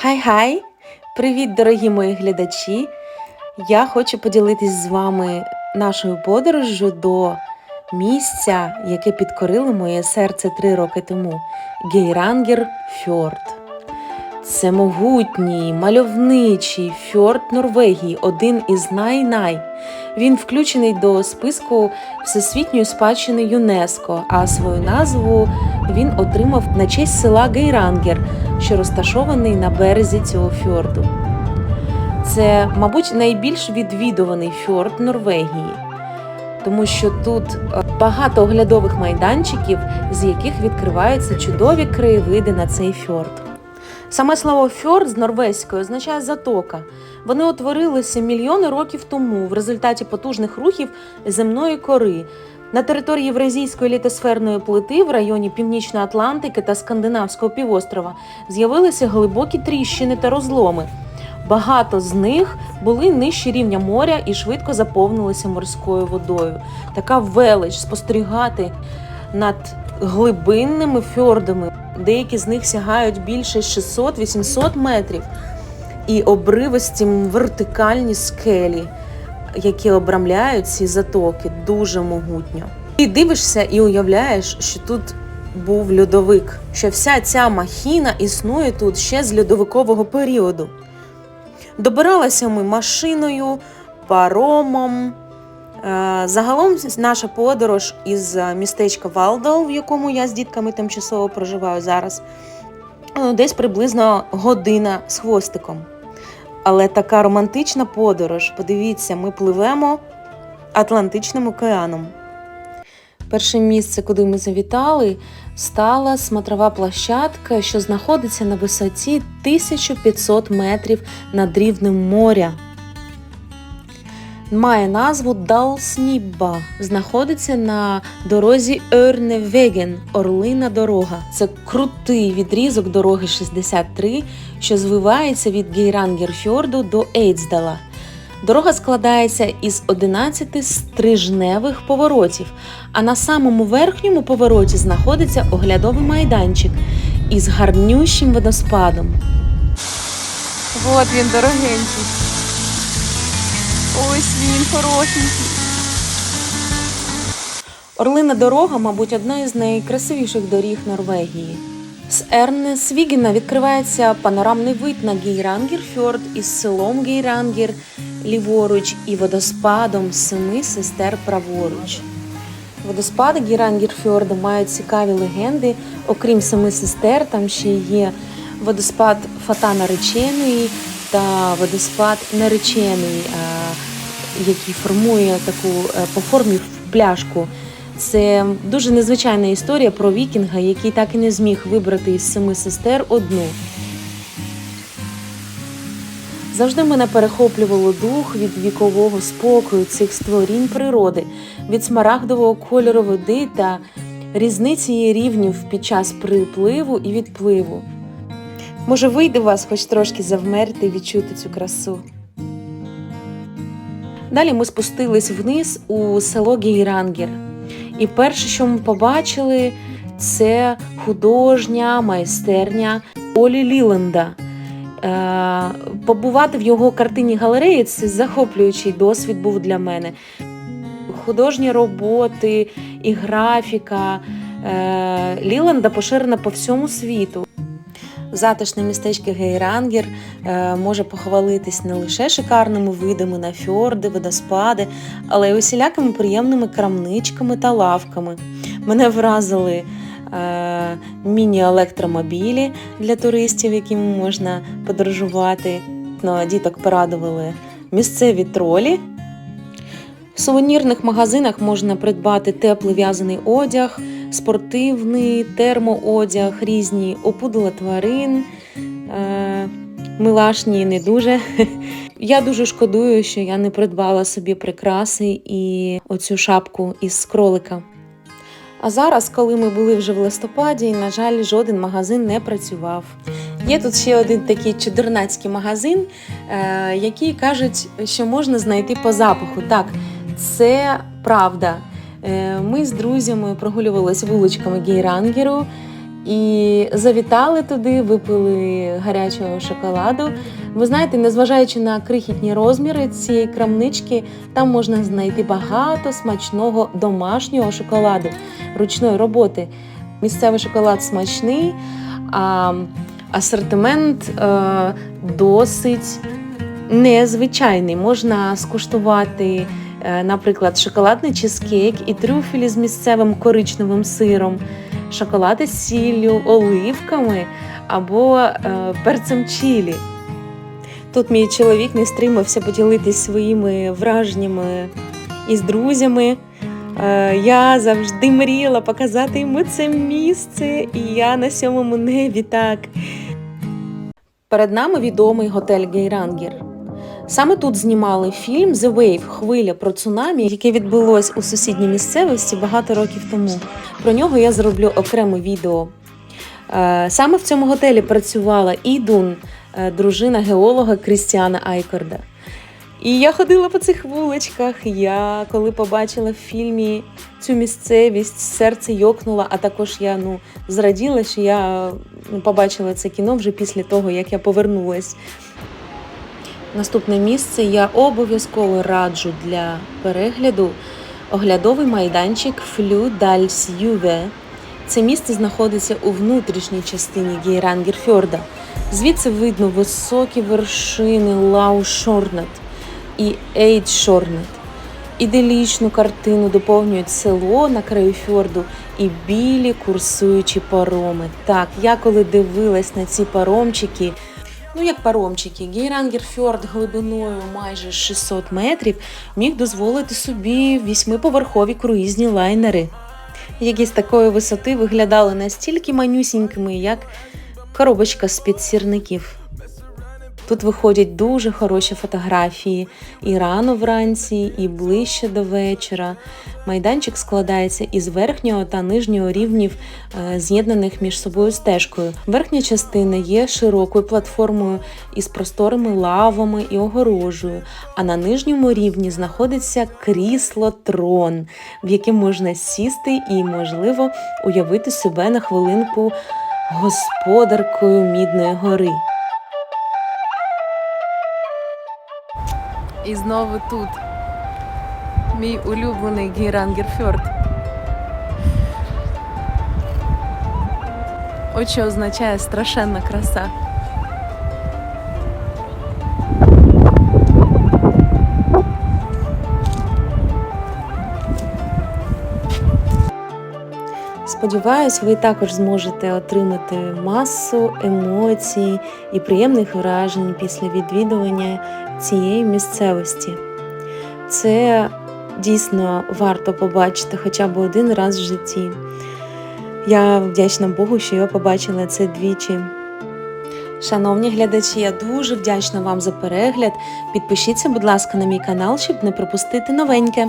Хай-хай! Привіт, дорогі мої глядачі! Я хочу поділитись з вами нашою подорожжю до місця, яке підкорило моє серце три роки тому Гейрангер Фьорд. Це могутній, мальовничий фьорд Норвегії, один із най-най. Він включений до списку Всесвітньої спадщини ЮНЕСКО, а свою назву він отримав на честь села Гейрангер, що розташований на березі цього фьорду. Це, мабуть, найбільш відвідуваний фьорд Норвегії, тому що тут е, багато оглядових майданчиків, з яких відкриваються чудові краєвиди на цей фьорд. Саме слово фьорд з норвезької означає затока. Вони утворилися мільйони років тому в результаті потужних рухів земної кори. На території Євразійської літосферної плити в районі Північної Атлантики та Скандинавського півострова з'явилися глибокі тріщини та розломи. Багато з них були нижче рівня моря і швидко заповнилися морською водою. Така велич спостерігати над глибинними фьордами. Деякі з них сягають більше 600-800 метрів, і обривисті вертикальні скелі, які обрамляють ці затоки, дуже могутньо. Ти дивишся і уявляєш, що тут був льодовик, що вся ця махіна існує тут ще з льодовикового періоду. Добиралися ми машиною, паромом. Е, Загалом наша подорож із е, містечка Валдал, в якому я з дітками тимчасово проживаю зараз, е, десь приблизно година з хвостиком. Але така романтична подорож. Подивіться, ми пливемо Атлантичним океаном. Перше місце, куди ми завітали, стала смотрова площадка, що знаходиться на висоті 1500 метрів над рівнем моря. Має назву Далснібба. Знаходиться на дорозі Örnevegen, Орлина дорога. Це крутий відрізок дороги 63, що звивається від Гейрангерфьорду до Ейдсдала. Дорога складається із 11 стрижневих поворотів, а на самому верхньому повороті знаходиться оглядовий майданчик із гарнющим водоспадом. От він дорогенький. Ось він хорошенький. Орлина дорога, мабуть, одна із найкрасивіших доріг Норвегії. З Ернесвігена відкривається панорамний вид на Гейрангерфьорд із селом Гейрангер ліворуч і водоспадом семи сестер праворуч. Водоспади Гейрангерфьорду мають цікаві легенди. Окрім семи сестер, там ще є водоспад Фата нареченої та водоспад нареченої, а, який формує таку е, по формі пляшку. Це дуже незвичайна історія про вікінга, який так і не зміг вибрати із семи сестер одну. Завжди мене перехоплювало дух від вікового спокою цих створінь природи, від смарагдового кольору води та різниці її рівнів під час припливу і відпливу. Може, вийде у вас хоч трошки завмерти і відчути цю красу. Далі ми спустились вниз у село Гейрангер. І перше, що ми побачили, це художня майстерня Олі Ліленда. Е, побувати в його картині галереї це захоплюючий досвід був для мене. Художні роботи і графіка е, Ліленда поширена по всьому світу. Затишне містечко Гейрангер е, може похвалитись не лише шикарними видами на фьорди, водоспади, але й усілякими приємними крамничками та лавками. Мене вразили е, міні-електромобілі для туристів, якими можна подорожувати. Ну, діток порадували місцеві тролі. В сувенірних магазинах можна придбати теплий в'язаний одяг, спортивний термоодяг, різні опудала тварин, е, милашні не дуже. Я дуже шкодую, що я не придбала собі прикраси і оцю шапку із кролика. А зараз, коли ми були вже в листопаді, на жаль, жоден магазин не працював. Є тут ще один такий чудернацький магазин, е, який кажуть, що можна знайти по запаху. Так, це правда. Е, Ми з друзями прогулювалися вуличками Гейрангеру І завітали туди, випили гарячого шоколаду. Ви знаєте, незважаючи на крихітні розміри цієї крамнички, там можна знайти багато смачного домашнього шоколаду ручної роботи. Місцевий шоколад смачний, а асортимент е, досить незвичайний. Можна скуштувати, наприклад, шоколадний чизкейк і трюфелі з місцевим коричневим сиром, шоколади з сіллю, оливками або е, перцем чілі. Тут мій чоловік не стримався поділитись своїми враженнями із друзями. Е, Я завжди мріяла показати йому це місце, і я на сьомому небі так. Перед нами відомий готель Гейрангер. Саме тут знімали фільм The Wave Хвиля про цунамі, яке відбулось у сусідній місцевості багато років тому. Про нього я зроблю окреме відео. Е, Саме в цьому готелі працювала Ідун, е, дружина геолога Крістіана Айкорда. І я ходила по цих вуличках. Я коли побачила в фільмі цю місцевість, серце йокнуло, а також я ну, зраділа, що я ну, побачила це кіно вже після того, як я повернулась. Наступне місце я обов'язково раджу для перегляду оглядовий майданчик Флю Дальс Це місце знаходиться у внутрішній частині Гейрангерфьорда. Звідси видно високі вершини Лау Шорнет і Ейд Шорнет. Іделічну картину доповнюють село на краю фьорду і білі курсуючі пароми. Так, я коли дивилась на ці паромчики, ну як паромчики, Гейрангерфьорд глибиною майже 600 метрів міг дозволити собі вісьмиповерхові круїзні лайнери, які з такої висоти виглядали настільки манюсінькими, як коробочка з-під сірників. Тут виходять дуже хороші фотографії і рано вранці, і ближче до вечора. Майданчик складається із верхнього та нижнього рівнів, е, з'єднаних між собою стежкою. Верхня частина є широкою платформою із просторими лавами і огорожею, а на нижньому рівні знаходиться крісло трон, в яке можна сісти і, можливо, уявити себе на хвилинку господаркою Мідної гори. І знову тут. Мій улюблений Гейрангерфьорд. Ось що означає страшенна краса. Сподіваюсь, ви також зможете отримати масу емоцій і приємних вражень після відвідування цієї місцевості. Це дійсно варто побачити хоча б один раз в житті. Я вдячна Богу, що я побачила це двічі. Шановні глядачі, я дуже вдячна вам за перегляд. Підпишіться, будь ласка, на мій канал, щоб не пропустити новеньке.